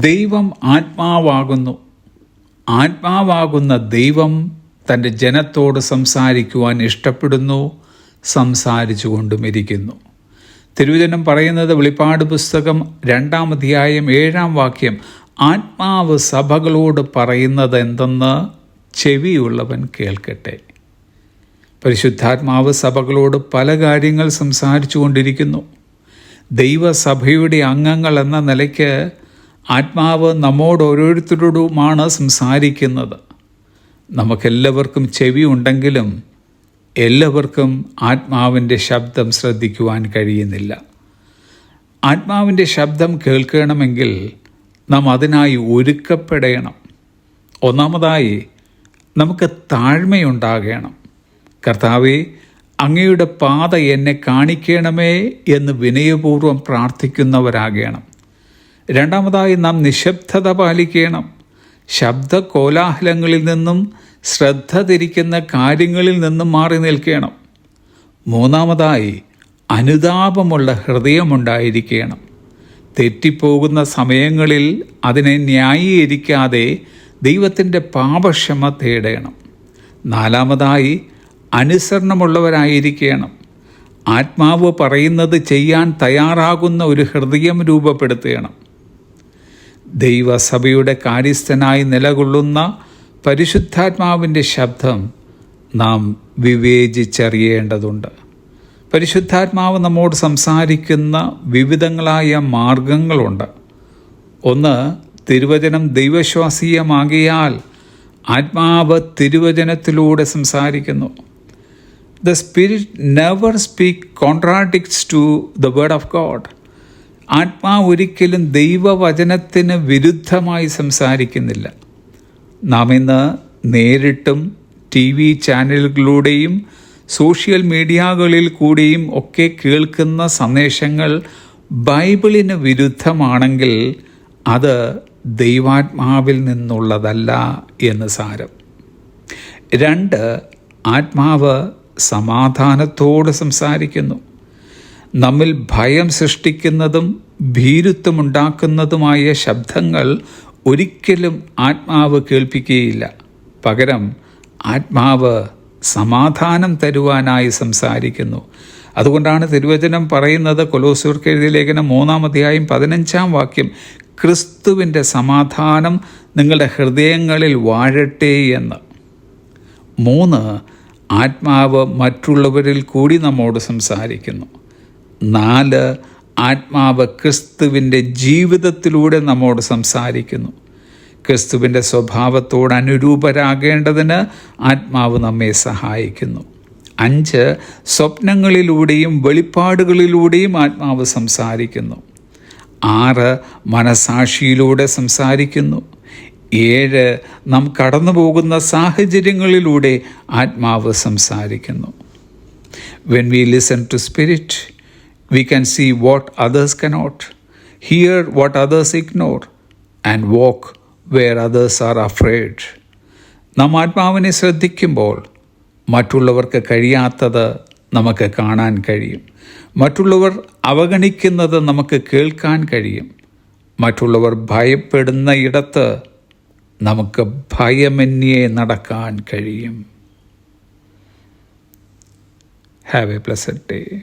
ദൈവം ആത്മാവാകുന്നു. ആത്മാവാകുന്ന ദൈവം തന്റെ ജനത്തോട് സംസാരിക്കുവാൻ ഇഷ്ടപ്പെടുന്നു സംസാരിച്ചു കൊണ്ടും ഇരിക്കുന്നു. തിരുവചനം പറയുന്നത് വെളിപ്പാട് പുസ്തകം രണ്ടാം അധ്യായം ഏഴാം വാക്യം ആത്മാവ് സഭകളോട് പറയുന്നത് എന്തെന്ന് ചെവിയുള്ളവൻ കേൾക്കട്ടെ. പരിശുദ്ധാത്മാവ് സഭകളോട് പല കാര്യങ്ങൾ സംസാരിച്ചു കൊണ്ടിരിക്കുന്നു ദൈവസഭയുടെ അംഗങ്ങൾ എന്ന നിലയ്ക്ക് ആത്മാവ് നമ്മോട് ഓരോരുത്തരോടുമാണ് സംസാരിക്കുന്നത്. നമുക്കെല്ലാവർക്കും ചെവി ഉണ്ടെങ്കിലും എല്ലാവർക്കും ആത്മാവിന്റെ ശബ്ദം ശ്രദ്ധിക്കുവാൻ കഴിയുന്നില്ല. ആത്മാവിന്റെ ശബ്ദം കേൾക്കണമെങ്കിൽ നാം അതിനായി ഒരുക്കപ്പെടണം. ഒന്നാമതായി നമുക്ക് താഴ്മയുണ്ടാകണം. കർത്താവെ അങ്ങയുടെ പാത എന്നെ കാണിക്കണമേ എന്ന് വിനയപൂർവം പ്രാർത്ഥിക്കുന്നവരാകണം. രണ്ടാമതായി നാം നിശബ്ദത പാലിക്കണം. ശബ്ദ കോലാഹലങ്ങളിൽ നിന്നും ശ്രദ്ധ തിരിക്കുന്ന കാര്യങ്ങളിൽ നിന്നും മാറി നിൽക്കണം. മൂന്നാമതായി അനുതാപമുള്ള ഹൃദയമുണ്ടായിരിക്കണം. തെറ്റിപ്പോകുന്ന സമയങ്ങളിൽ അതിനെ ന്യായീകരിക്കാതെ ദൈവത്തിന്റെ പാപക്ഷമ തേടണം. നാലാമതായി അനുസരണമുള്ളവരായിരിക്കണം. ആത്മാവ് പറയുന്നത് ചെയ്യാൻ തയ്യാറാകുന്ന ഒരു ഹൃദയം രൂപപ്പെടുത്തുകണം ദൈവസഭയുടെ കാര്യസ്ഥനായി നിലകൊള്ളുന്ന പരിശുദ്ധാത്മാവിന്റെ ശബ്ദം നാം വിവേചിച്ചറിയേണ്ടതുണ്ട്. പരിശുദ്ധാത്മാവ് നമ്മോട് സംസാരിക്കുന്ന വിവിധങ്ങളായ മാർഗങ്ങളുണ്ട്. ഒന്ന് തിരുവചനം ദൈവശ്വാസീയമാകിയാൽ ആത്മാവ് തിരുവചനത്തിലൂടെ സംസാരിക്കുന്നു. The spirit never speak contradicts to the word of God ആത്മാവ് ഒരിക്കലും ദൈവവചനത്തിന് വിരുദ്ധമായി സംസാരിക്കുന്നില്ല. നാം ഇന്ന് നേരിട്ടും ടി വി ചാനലുകളിലൂടെയും സോഷ്യൽ മീഡിയകളിൽ കൂടിയും ഒക്കെ കേൾക്കുന്ന സന്ദേശങ്ങൾ ബൈബിളിന് വിരുദ്ധമാണെങ്കിൽ അത് ദൈവാത്മാവിൽ നിന്നുള്ളതല്ല എന്ന് സാരം. രണ്ട് ആത്മാവ് സമാധാനത്തോട് സംസാരിക്കുന്നു. നമ്മിൽ ഭയം സൃഷ്ടിക്കുന്നതും ഭീരുത്വമുണ്ടാക്കുന്നതുമായ ശബ്ദങ്ങൾ ഒരിക്കലും ആത്മാവ് കേൾപ്പിക്കുകയില്ല. പകരം ആത്മാവ് സമാധാനം തരുവാനായി സംസാരിക്കുന്നു. അതുകൊണ്ടാണ് തിരുവചനം പറയുന്നത് കൊലോസൂർക്ക് എഴുതിയ ലേഖനം മൂന്നാം അധ്യായം പതിനഞ്ചാം വാക്യം ക്രിസ്തുവിന്റെ സമാധാനം നിങ്ങളുടെ ഹൃദയങ്ങളിൽ വാഴട്ടെ എന്ന്. മൂന്ന് ആത്മാവ് മറ്റുള്ളവരിൽ കൂടി നമ്മോട് സംസാരിക്കുന്നു. നാല് ആത്മാവ് ക്രിസ്തുവിന്റെ ജീവിതത്തിലൂടെ നമ്മോട് സംസാരിക്കുന്നു. ക്രിസ്തുവിന്റെ സ്വഭാവത്തോട് അനുരൂപരാകേണ്ടതിന് ആത്മാവ് നമ്മെ സഹായിക്കുന്നു. അഞ്ച് സ്വപ്നങ്ങളിലൂടെയും വെളിപ്പാടുകളിലൂടെയും ആത്മാവ് സംസാരിക്കുന്നു. ആറ് മനസാക്ഷിയിലൂടെ സംസാരിക്കുന്നു. ഏഴ് നാം കടന്നു പോകുന്ന സാഹചര്യങ്ങളിലൂടെ ആത്മാവ് സംസാരിക്കുന്നു. When we listen to spirit we can see what others cannot, hear what others ignore, and walk where others are afraid. നാം ആത്മാവിനെ ശ്രദ്ധിക്കുമ്പോൾ മറ്റുള്ളവർക്ക് കഴിയാത്തത് നമുക്ക് കാണാൻ കഴിയും. മറ്റുള്ളവർ അവഗണിക്കുന്നത് നമുക്ക് കേൾക്കാൻ കഴിയും. മറ്റുള്ളവർ ഭയപ്പെടുന്ന ഇടത്ത് നമുക്ക് ഭയമന്യേ നടക്കാൻ കഴിയും. Have A pleasant day